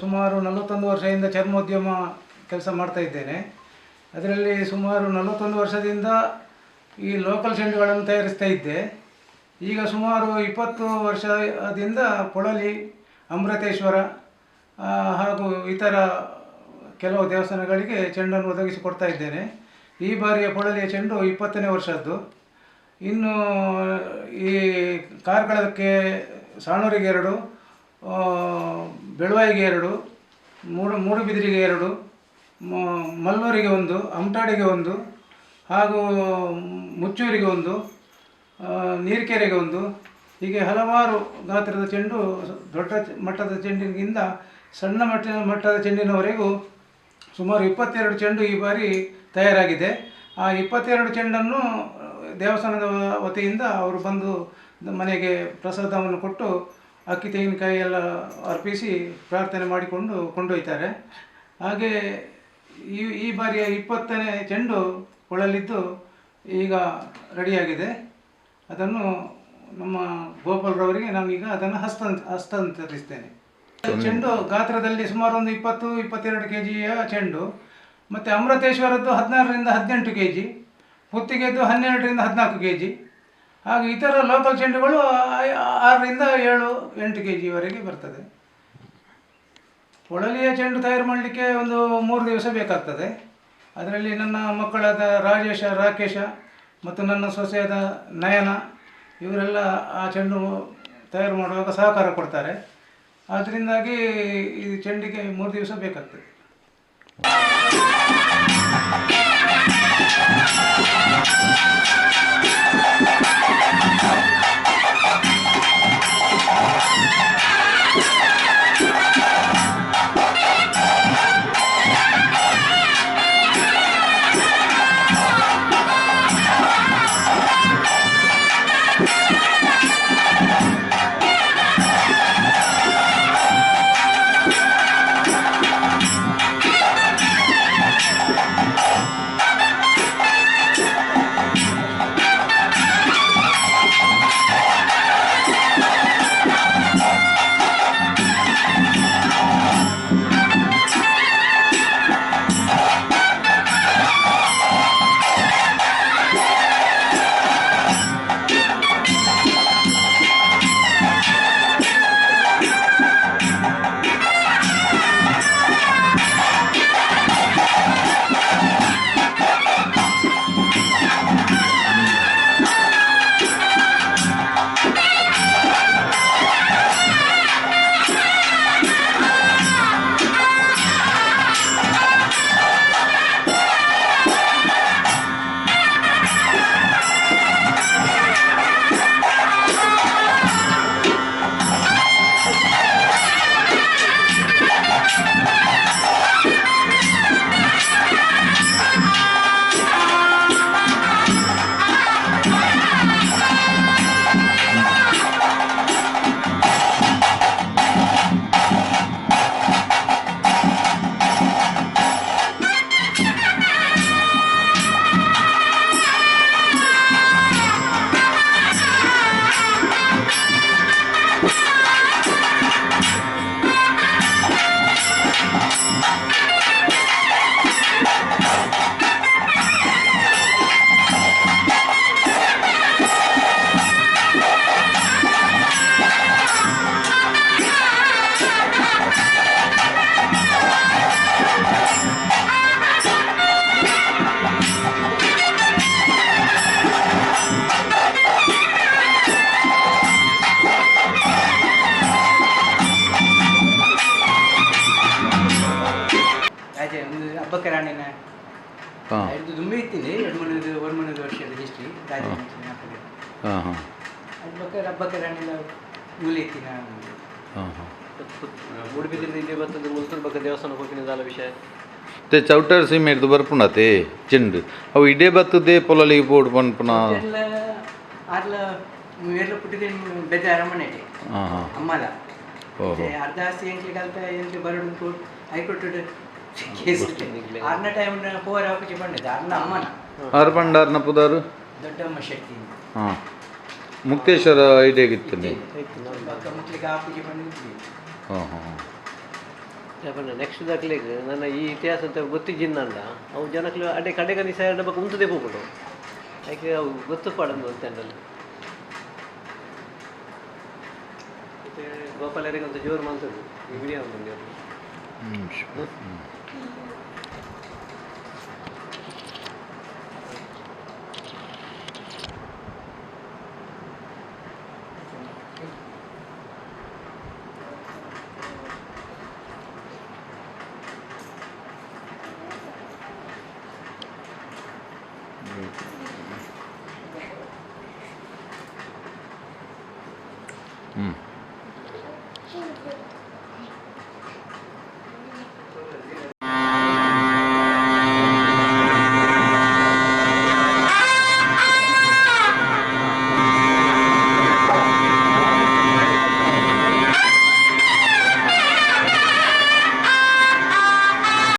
ಸುಮಾರು ನಲವತ್ತೊಂದು ವರ್ಷದಿಂದ ಚರ್ಮೋದ್ಯಮ ಕೆಲಸ ಮಾಡ್ತಾ ಇದ್ದೇನೆ. ಅದರಲ್ಲಿ ಸುಮಾರು ನಲವತ್ತೊಂದು ವರ್ಷದಿಂದ ಈ ಲೋಕಲ್ ಚೆಂಡುಗಳನ್ನು ತಯಾರಿಸ್ತಾ ಇದ್ದೆ. ಈಗ ಸುಮಾರು ಇಪ್ಪತ್ತು ವರ್ಷದಿಂದ ಪೊಳಲಿ ಅಮೃತೇಶ್ವರ ಹಾಗೂ ಇತರ ಕೆಲವು ದೇವಸ್ಥಾನಗಳಿಗೆ ಚೆಂಡನ್ನು ಒದಗಿಸಿಕೊಡ್ತಾ ಇದ್ದೇನೆ. ಈ ಬಾರಿಯ ಪೊಳಲಿಯ ಚೆಂಡು ಇಪ್ಪತ್ತನೇ ವರ್ಷದ್ದು. ಇನ್ನು ಈ ಕಾರ್ಕಳಕ್ಕೆ, ಸಾಣೂರಿಗೆ ಎರಡು ಬೆಳುವಾಯಿಗೆ ಎರಡು, ಮೂಡು, ಮೂಡುಬಿದಿರಿಗೆ ಎರಡು ಮಲ್ಲೂರಿಗೆ ಒಂದು, ಅಮಟಾಡಿಗೆ ಒಂದು, ಹಾಗೂ ಮುಚ್ಚೂರಿಗೆ ಒಂದು ನೀರ್ಕೆರೆಗೆ ಒಂದು. ಹೀಗೆ ಹಲವಾರು ಗಾತ್ರದ ಚೆಂಡು, ದೊಡ್ಡ ಮಟ್ಟದ ಚೆಂಡಿನಿಂದ ಸಣ್ಣ ಮಟ್ಟ, ಮಟ್ಟದ ಚೆಂಡಿನವರೆಗೂ ಸುಮಾರು ಇಪ್ಪತ್ತೆರಡು ಚೆಂಡು ಈ ಬಾರಿ ತಯಾರಾಗಿದೆ. ಆ ಇಪ್ಪತ್ತೆರಡು ಚೆಂಡನ್ನು ದೇವಸ್ಥಾನದ ವತಿಯಿಂದ ಅವರು ಬಂದು ಮನೆಗೆ ಪ್ರಸಾದವನ್ನು ಕೊಟ್ಟು ಅಕ್ಕಿ ತೆಂಗಿನಕಾಯಿ ಎಲ್ಲ ಅರ್ಪಿಸಿ ಪ್ರಾರ್ಥನೆ ಮಾಡಿಕೊಂಡು ಕೊಂಡೊಯ್ತಾರೆ. ಹಾಗೆ ಈ ಈ ಬಾರಿಯ ಇಪ್ಪತ್ತನೇ ಚೆಂಡು ಕೊಳಲಿದ್ದು ಈಗ ರೆಡಿಯಾಗಿದೆ. ಅದನ್ನು ನಮ್ಮ ಗೋಪಾಲ್ರವರಿಗೆ ನಾನೀಗ ಅದನ್ನು ಹಸ್ತಾಂತ ಹಸ್ತಾಂತರಿಸ್ತೇನೆ. ಚೆಂಡು ಗಾತ್ರದಲ್ಲಿ ಸುಮಾರು ಒಂದು ಇಪ್ಪತ್ತು ಇಪ್ಪತ್ತೆರಡು ಕೆ ಜಿಯ ಚೆಂಡು ಮತ್ತು ಅಮೃತೇಶ್ವರದ್ದು ಹದಿನಾರರಿಂದ ಹದಿನೆಂಟು ಕೆ ಜಿ ಪುತ್ತಿಗೆದ್ದು ಹನ್ನೆರಡರಿಂದ ಹದಿನಾಲ್ಕು ಕೆ ಜಿ ಹಾಗೂ ಇತರ ಲೋಕಲ್ ಚೆಂಡುಗಳು ಆರರಿಂದ ಏಳು, ಎಂಟು ಕೆ ಜಿವರೆಗೆ ಬರ್ತದೆ. ಪೊಳಲಿಯ ಚೆಂಡು ತಯಾರು ಮಾಡಲಿಕ್ಕೆ ಒಂದು ಮೂರು ದಿವಸ ಬೇಕಾಗ್ತದೆ. ಅದರಲ್ಲಿ ನನ್ನ ಮಕ್ಕಳಾದ ರಾಜೇಶ, ರಾಕೇಶ ಮತ್ತು ನನ್ನ ಸೊಸೆಯಾದ ನಯನ, ಇವರೆಲ್ಲ ಆ ಚೆಂಡು ತಯಾರು ಮಾಡುವಾಗ ಸಹಕಾರ ಕೊಡ್ತಾರೆ. ಅದರಿಂದಾಗಿ ಈ ಚೆಂಡಿಗೆ ಮೂರು ದಿವಸ ಬೇಕಾಗ್ತದೆ. ಹಾಂ ಇದು ದುಂಬಿ ಇತ್ತಿದೆ ಎರಡು ಮನೆದು ಒಂದು ಮನೆದು ವರ್ಷದ ಹಿಸ್ಟ್ರಿ ರಾಜ ಹಾಂ ಹಾಂ ಹಬ್ಬಕ್ಕೆ ಹಬ್ಬಕ್ಕೆ ರಾಣಿನ ಮೂಲೆ ಇತ್ತಿನ ಹಾಂ ಹಾಂ ಮೂಡುಬಿದಿರೆ ಇಲ್ಲಿ ಬರ್ತದೆ ಮುಲ್ತೂರು ಬಗ್ಗೆ ದೇವಸ್ಥಾನಕ್ಕೆ ಹೋಗಿನ ವಿಷಯ ते चौटर सिमेंट ಬರ್ಪುಣ ते ಚೆಂಡು ಅವು ಇಡೇ ಬರ್ತದೆ ಪೊಲಲಿ ಬೋರ್ಡ್ ಪನ್ಪುನ ಎಲ್ಲ ಆರ್ಲ ಎಲ್ಲ ಪುಟ್ಟಿಗೆ ಬೆದ್ದ ಅರಮನೆ ಹಾಂ ಹಾಂ ಅಮ್ಮಲ ಓಹೋ ಅರ್ಧ ಆಸ್ತಿ ಎಂಕ್ಲಿ ಕಲ್ಪ ಎಂಕ್ಲಿ ಬರೋಡು court high court case time for office ಬಂದಿದ್ದೆ. ಅರ್ನ ಅಮ್ಮನ. ಆರು ಪಂಡಾರ್ನ ಪುದಾರು? ದೊಡ್ಡಮ್ಮ ಶಕ್ತಿ ಹಾಂ. ಮುಕ್ತೇಶ್ವರ ಐಡಿಯಾಗಿತ್ತು ನೀವು ಬಕ್ಕ ಮುಟ್ಲಿಕ್ಕೆ ಆಫೀಸ್ ಬಂದಿದ್ವಿ. ಹಾಂ ಹಾಂ ನೆಕ್ಸ್ಟ್ ದಾಖಲೆಗೆ ನನ್ನ ಈ ಇತಿಹಾಸ ಅಂತ ಅಂದ. ಅವು ಜನಕ್ಕೆ ಅಡೆ ಕಡೆಗನಿ ಸೈಡ್ ಬಗ್ಗೆ ಉಂತದೆ ಹೋಗ್ಬಿಡು ಯಾಕೆ ಅವು ಗೊತ್ತು ಪಾಡಂದು ಅಂತ ಮತ್ತೆ ಗೋಪಾಲರಿಗೆ ಒಂದು ಜೋರು ಮಾಡ್ತದೆ ಈ ವಿಡಿಯೋ ಬಂದು ಹ್ಞೂ